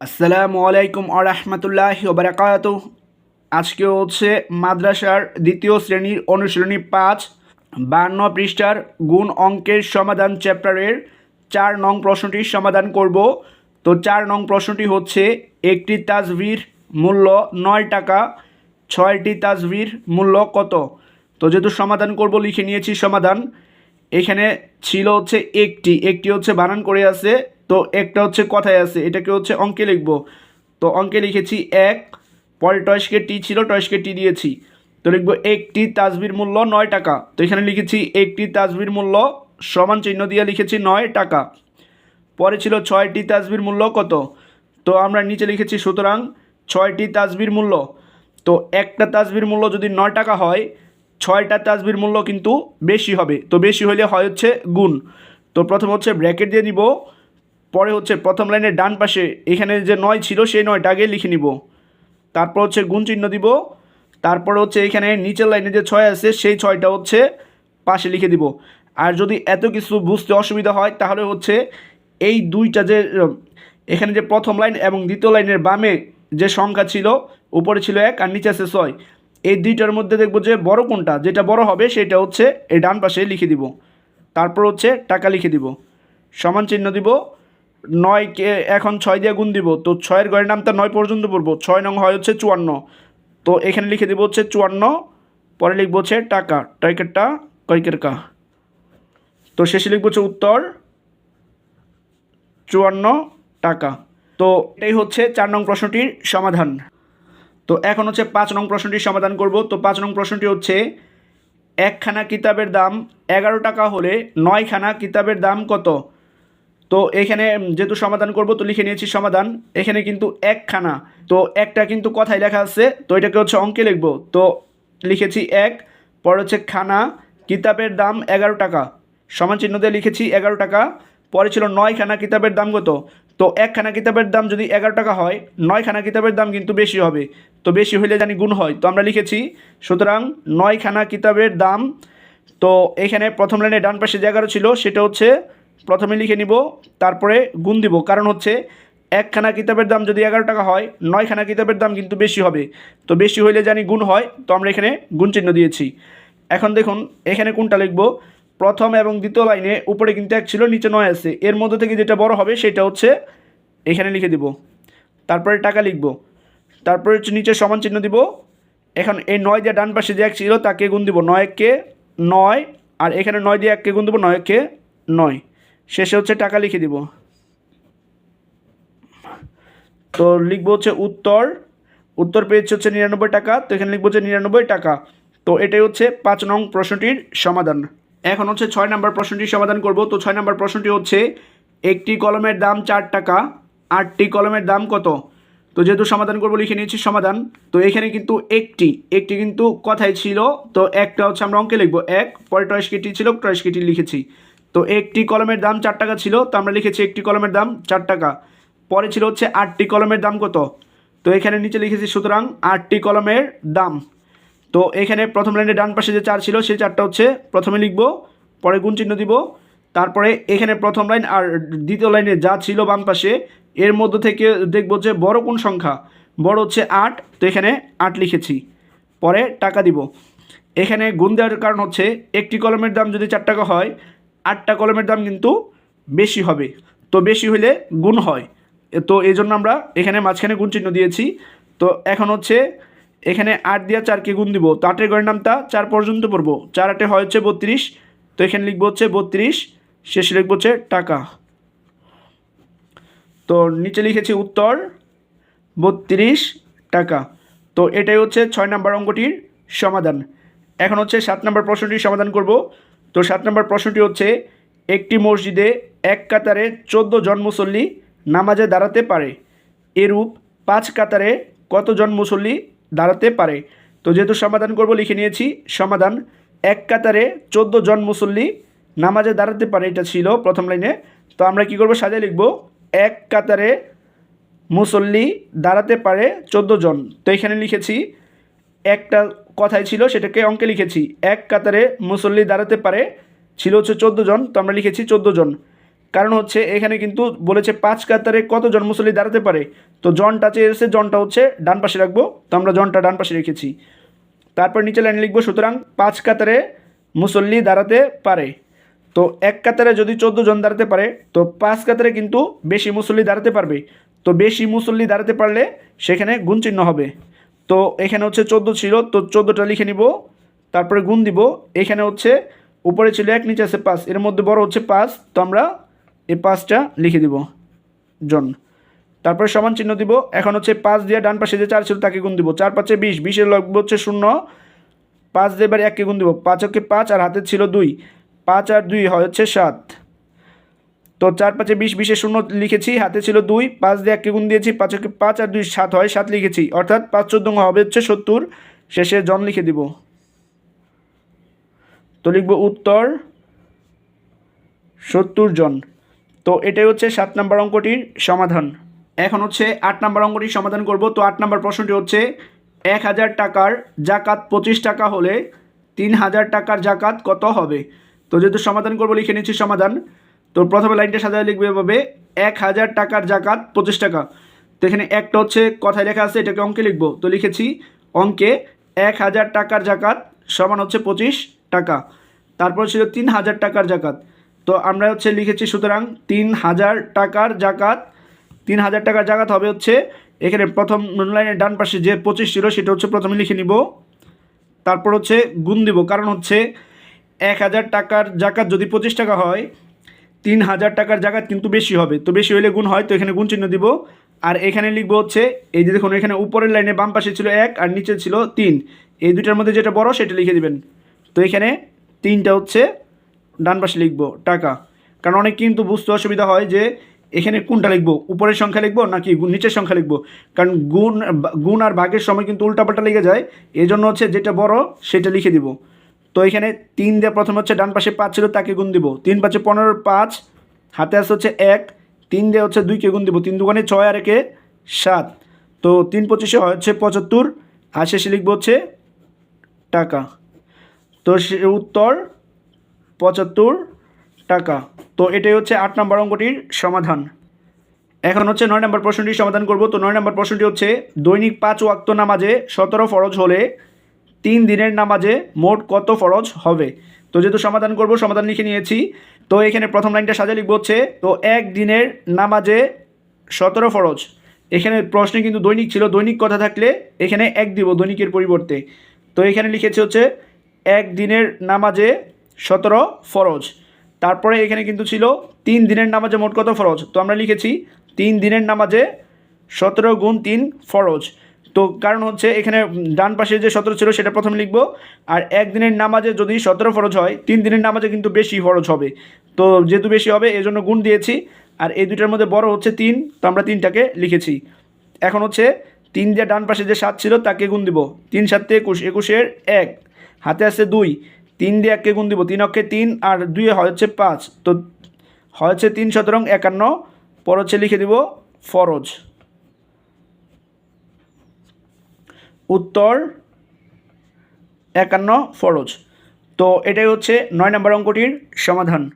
আসসালামু আলাইকুম আরহামতুল্লাহ বারাকাত আজকে হচ্ছে মাদ্রাসার দ্বিতীয় শ্রেণির অনুশীলনী পাঁচ, বান্ন পৃষ্ঠার গুণ অঙ্কের সমাধান চ্যাপ্টারের চার নং প্রশ্নটির সমাধান করব। তো চার নং প্রশ্নটি হচ্ছে, একটি তাজভির মূল্য নয় টাকা, ছয়টি তাজভির মূল্য কত? তো যেহেতু সমাধান করব, লিখে নিয়েছি সমাধান। এখানে ছিল হচ্ছে একটি একটি হচ্ছে বানান করে আছে। তো একটা হচ্ছে কথায় আছে, এটাকে হচ্ছে অঙ্কে লিখব। তো অঙ্কে লিখেছি এক, পরে টয়সকে টি ছিল, টয়সকে টি দিয়েছি। তো লিখব একটি তাজবির মূল্য নয় টাকা। তো এখানে লিখেছি একটি তাজবির মূল্য সমান চিহ্ন দিয়ে লিখেছি নয় টাকা। পরে ছিল ছয়টি তাজবির মূল্য কত? তো আমরা নিচে লিখেছি সুতরাং ছয়টি তাজবির মূল্য। তো একটা তাজবির মূল্য যদি নয় টাকা হয়, ছয়টা তাজবির মূল্য কিন্তু বেশি হবে। তো বেশি হলে হয় হচ্ছে গুণ। তো প্রথম হচ্ছে ব্র্যাকেট দিয়ে দিব পরে হচ্ছে প্রথম লাইনের ডান পাশে এখানে যে নয় ছিল, সেই নয়টা আগে লিখে নিব। তারপর হচ্ছে গুণ চিহ্ন দিব। তারপর হচ্ছে এখানে নিচের লাইনে যে ছয় আছে, সেই ছয়টা হচ্ছে পাশে লিখে দিব। আর যদি এত কিছু বুঝতে অসুবিধা হয়, তাহলে হচ্ছে এই দুইটা যে, এখানে যে প্রথম লাইন এবং দ্বিতীয় লাইনের বামে যে সংখ্যা ছিল, উপরে ছিল এক আর নিচে আছে ছয়। এই দুইটার মধ্যে দেখব যে বড় কোনটা, যেটা বড় হবে সেটা হচ্ছে এই ডান পাশে লিখে দিব। তারপর হচ্ছে টাকা লিখে দিব। সমান চিহ্ন দিব। নয়কে এখন ছয় দিয়ে গুণ দিব, তো ছয়ের গড়ের নামটা নয় পর্যন্ত পড়ব, ছয় নং হয় হচ্ছে চুয়ান্ন। তো এখানে লিখে দিব হচ্ছে চুয়ান্ন, পরে লিখব হচ্ছে টাকা টয়কেরটা কয়কের কা? তো শেষে লিখব হচ্ছে উত্তর, চুয়ান্ন টাকা। তো এটাই হচ্ছে চার নং প্রশ্নটির সমাধান। তো এখন হচ্ছে পাঁচ নং প্রশ্নটির সমাধান করব, তো পাঁচ নং প্রশ্নটি হচ্ছে, একখানা কিতাবের দাম এগারো টাকা হলে নয়খানা কিতাবের দাম কত? তো এখানে যেহেতু সমাধান করব, তো লিখে নিয়েছি সমাধান। এখানে কিন্তু একখানা। তো একটা কিন্তু কথায় লেখা আছে, তো এটাকে হচ্ছে অঙ্কে লিখব। তো লিখেছি এক, পরে হচ্ছে খানা, কিতাবের দাম এগারো টাকা। সমান চিহ্ন দিয়ে লিখেছি এগারো টাকা। পরে ছিল নয়খানা, কিতাবের দাম কত? তো একখানা কিতাবের দাম যদি এগারো টাকা হয়, নয়খানা কিতাবের দাম কিন্তু বেশি হবে। তো বেশি হইলে জানি গুণ হয়। তো আমরা লিখেছি, সুতরাং নয়খানা কিতাবের দাম, তো এখানে প্রথম লাইনে ডান পাশে যে এগারো ছিল, সেটা হচ্ছে প্রথমে লিখে নিব, তারপরে গুণ দিব। কারণ হচ্ছে, একখানা কিতাবের দাম যদি এগারো টাকা হয়, নয়খানা কিতাবের দাম কিন্তু বেশি হবে। তো বেশি হইলে জানি গুণ হয়, তো আমরা এখানে গুণ চিহ্ন দিয়েছি। এখন দেখুন, এখানে কোনটা লিখব? প্রথম এবং দ্বিতীয় লাইনে উপরে কিন্তু এক ছিল, নিচে নয় আছে। এর মধ্যে থেকে যেটা বড় হবে, সেটা হচ্ছে, এখানে লিখে দিব। তারপরে টাকা লিখব। তারপরে হচ্ছে নিচে সমান চিহ্ন দিব। এখন এই নয় দিয়ে ডান পাশে যে এক ছিল, তাকে গুণ দিব। নয় এককে নয়, আর এখানে নয় দিয়ে এককে গুণ দেবো, নয় এককে নয়। শেষে হচ্ছে টাকা লিখে দিব। তো লিখব হচ্ছে উত্তর। উত্তর পেয়েছে হচ্ছে নিরানব্বই টাকা, তো এখানে লিখব হচ্ছে নিরানব্বই টাকা। তো এটাই হচ্ছে পাঁচ নং প্রশ্নটির সমাধান। এখন হচ্ছে ছয় নম্বর প্রশ্নটির সমাধান করব। তো ছয় নম্বর প্রশ্নটি হচ্ছে, একটি কলমের দাম চার টাকা, আটটি কলমের দাম কত? তো যেহেতু সমাধান করব, লিখে নিয়েছি সমাধান। তো এখানে কিন্তু একটি একটি কিন্তু কথাই ছিল। তো একটা হচ্ছে আমরা অঙ্কে লিখব। এক পরে টয়েস কেটি ছিল টয়েস কেটি লিখেছি। তো একটি কলমের দাম চার টাকা ছিল, তো আমরা লিখেছি একটি কলমের দাম চার টাকা। পরে ছিল হচ্ছে আটটি কলমের দাম কত? তো এখানে নিচে লিখেছি সুতরাং আটটি কলমের দাম। তো এখানে প্রথম লাইনে ডান পাশে যে চার ছিল, সেই চারটা হচ্ছে প্রথমে লিখব, পরে গুণ চিহ্ন দিব, তারপরে এখানে প্রথম লাইন আর দ্বিতীয় লাইনে যা ছিল বাম পাশে, এর মধ্য থেকে দেখব যে বড় কোন সংখ্যা? বড় হচ্ছে আট, তো এখানে আট লিখেছি। পরে টাকা দিব। এখানে গুণ দেওয়ার কারণ হচ্ছে একটি কলমের দাম যদি চার টাকা হয় আটটা কলমের দাম কিন্তু বেশি হবে। তো বেশি হলে গুণ হয়। তো এই জন্য আমরা এখানে মাঝখানে গুণ চিহ্ন দিয়েছি। তো এখন হচ্ছে এখানে আট দিয়ে চারকে গুণ দিব। তো আটের গড়ের নামটা চার পর্যন্ত পড়ব। চার আটে হয় হচ্ছে বত্রিশ। তো এখানে লিখব হচ্ছে বত্রিশ। শেষে লিখব হচ্ছে টাকা। তো নিচে লিখেছি উত্তর বত্রিশ টাকা। তো এটাই হচ্ছে ছয় নম্বর অঙ্কটির সমাধান। এখন হচ্ছে সাত নম্বর প্রশ্নটির সমাধান করব। তো সাত নম্বর প্রশ্নটি হচ্ছে, একটি মসজিদে এক কাতারে চোদ্দ জন মুসল্লি নামাজে দাঁড়াতে পারে। এরূপ পাঁচ কাতারে কতজন মুসল্লি দাঁড়াতে পারে? তো যেহেতু সমাধান করব, লিখে নিয়েছি, সমাধান এক কাতারে চোদ্দ জন মুসল্লি নামাজে দাঁড়াতে পারে, এটা ছিল প্রথম লাইনে। তো আমরা কি করব, সাজায় লিখব, এক কাতারে মুসল্লি দাঁড়াতে পারে চোদ্দ জন। তো এখানে লিখেছি, একটা কথাই ছিল, সেটাকে অঙ্কে লিখেছি। এক কাতারে মুসল্লি দাঁড়াতে পারে, ছিল হচ্ছে চোদ্দ জন, তো আমরা লিখেছি চোদ্দ জন। কারণ হচ্ছে এখানে কিন্তু বলেছে পাঁচ কাতারে কতজন মুসল্লি দাঁড়াতে পারে? তো জনটা চেয়ে এসে জনটা হচ্ছে ডান পাশে রাখব, তো আমরা জনটা ডান পাশে রেখেছি। তারপর নিচে লাইন লিখব, সুতরাং পাঁচ কাতারে মুসল্লি দাঁড়াতে পারে। তো এক কাতারে যদি চোদ্দ জন দাঁড়াতে পারে, তো পাঁচ কাতারে কিন্তু বেশি মুসল্লি দাঁড়াতে পারবে। তো বেশি মুসল্লি দাঁড়াতে পারলে সেখানে গুণ চিহ্ন হবে। তো এখানে হচ্ছে চোদ্দ ছিল, তো চোদ্দোটা লিখে নিব, তারপরে গুণ দিব। এখানে হচ্ছে উপরে ছিল এক, নিচে আছে পাঁচ। এর মধ্যে বড় হচ্ছে পাঁচ, তো আমরা এই পাঁচটা লিখে দিব, জন। তারপরে সমান চিহ্ন দিব। এখন হচ্ছে পাঁচ দিয়ে ডান পাশে যে চার ছিল তাকে গুণ দিব। চার পাঁচে বিশ, বিশের লগ্ব হচ্ছে শূন্য। পাঁচ দিয়ে এবার এককে গুণ দিব। পাঁচ ওকে পাঁচ আর হাতে ছিল দুই। পাঁচ আর দুই হয় হচ্ছে সাত। তো চার পাঁচে বিশ, বিশে শূন্য লিখেছি, হাতে ছিল দুই, পাঁচ দিয়ে এককে গুণ দিয়েছি, পাঁচ পাঁচ আর দুই সাত হয়, সাত লিখেছি। অর্থাৎ পাঁচ চোদ্দ হবে হচ্ছে সত্তর, শেষে জন লিখে দিব। তো লিখব উত্তর সত্তর জন। তো এটাই হচ্ছে সাত নম্বর অঙ্কটির সমাধান। এখন হচ্ছে আট নম্বর অঙ্কটির সমাধান করব। তো আট নম্বর প্রশ্নটি হচ্ছে, এক হাজার টাকার জাকাত পঁচিশ টাকা হলে তিন হাজার টাকার জাকাত কত হবে? তো যেহেতু সমাধান করব, লিখে নিচ্ছি সমাধান। তো প্রথমে লাইনটা সাজায় লিখবে এভাবে, এক হাজার টাকার জাকাত, পঁচিশ টাকা। তো এখানে একটা হচ্ছে কথায় লেখা আছে, এটাকে অঙ্কে লিখব। তো লিখেছি, অঙ্কে এক হাজার টাকার জাকাত সমান হচ্ছে পঁচিশ টাকা। তারপর ছিল তিন হাজার টাকার জাকাত। তো আমরা হচ্ছে লিখেছি, সুতরাং তিন হাজার টাকার জাকাত, তিন হাজার টাকার জাকাত হবে হচ্ছে, এখানে প্রথম লাইনের ডান পাশে যে পঁচিশ ছিল সেটা হচ্ছে প্রথমে লিখে নিব। তারপর হচ্ছে গুণ দিব, কারণ হচ্ছে এক হাজার টাকার জাকাত যদি পঁচিশ টাকা হয় তিন হাজার টাকার জাকাত কিন্তু বেশি হবে। তো বেশি হলে গুণ হয়, তো এখানে গুণ চিহ্ন দিব। আর এখানে লিখব হচ্ছে, এই যে দেখুন, এখানে উপরের লাইনে বাম পাশে ছিল এক আর নিচে ছিল তিন। এই দুটার মধ্যে যেটা বড়, সেটা লিখে দিবেন। তো এখানে তিনটা হচ্ছে, ডান পাশে লিখব, টাকা। কারণ অনেক কিন্তু বুঝতে অসুবিধা হয় যে, এখানে কোনটা লিখব? উপরের সংখ্যা লিখব নাকি নিচের সংখ্যা লিখব? কারণ গুণ গুণ আর ভাগের সময় কিন্তু উল্টাপাল্টা লেগে যায়। এই জন্য হচ্ছে যেটা বড়, সেটা লিখে দিব। তো এখানে তিন দিয়ে প্রথম হচ্ছে ডান পাশে পাঁচ ছিল, তাকে গুণ দিব। তিন পাঁচে পনেরো, পাঁচ। হাতে আসছে হচ্ছে এক। তিন দিয়ে হচ্ছে দুইকে গুণ দিব। তিন দুগুণে ছয় আর একে সাত। তো তিন পঁচিশে হচ্ছে পঁচাত্তর। আর শেষে লিখব হচ্ছে টাকা। তো সে উত্তর পঁচাত্তর টাকা। তো এটাই হচ্ছে আট নম্বর অঙ্কটির সমাধান। এখন হচ্ছে নয় নম্বর প্রশ্নটির সমাধান করব। তো নয় নম্বর প্রশ্নটি হচ্ছে দৈনিক পাঁচ ওয়াক্ত নামাজে সতেরো ফরজ হলে তিন দিনের নামাজে মোট কত ফরজ হবে? তো যেহেতু সমাধান করব, সমাধান লিখে নিয়েছি। তো এখানে প্রথম লাইনটা সাজা লিখব হচ্ছে, তো এক দিনের নামাজে সতেরো ফরজ। এখানে প্রশ্নে কিন্তু দৈনিক ছিল, দৈনিক কথা থাকলে এখানে এক দিব দৈনিকের পরিবর্তে। তো এখানে লিখেছে হচ্ছে, এক দিনের নামাজে সতেরো ফরজ। তারপরে এখানে কিন্তু ছিল, তিন দিনের নামাজে মোট কত ফরজ? তো আমরা লিখেছি, তিন দিনের নামাজে সতেরো গুণ তিন ফরজ। তো কারণ হচ্ছে এখানে ডান পাশে যে সতেরো ছিল সেটা প্রথমে লিখব, আর একদিনের নামাজে যদি সতেরো ফরজ হয়, তিন দিনের নামাজে কিন্তু বেশি ফরজ হবে। তো যেহেতু বেশি হবে এই জন্য গুণ দিয়েছি। আর এই দুটার মধ্যে বড় হচ্ছে তিন, তো আমরা তিনটাকে লিখেছি। এখন হচ্ছে তিন দিয়ে ডান পাশে যে সাত ছিল, তাকে গুণ দিব। তিন সাতে একুশ, একুশের এক, হাতে আছে দুই। তিন দিয়ে এককে গুণ দিব, তিন অক্ষে তিন, আর দুই হয় হচ্ছে পাঁচ। তো হয় হচ্ছে তিন সতেরং একান্ন, পর হচ্ছে লিখে দিব ফরজ। উত্তর একান্ন ফরজ। তো এটাই হচ্ছে নয় নম্বর অঙ্কটির সমাধান।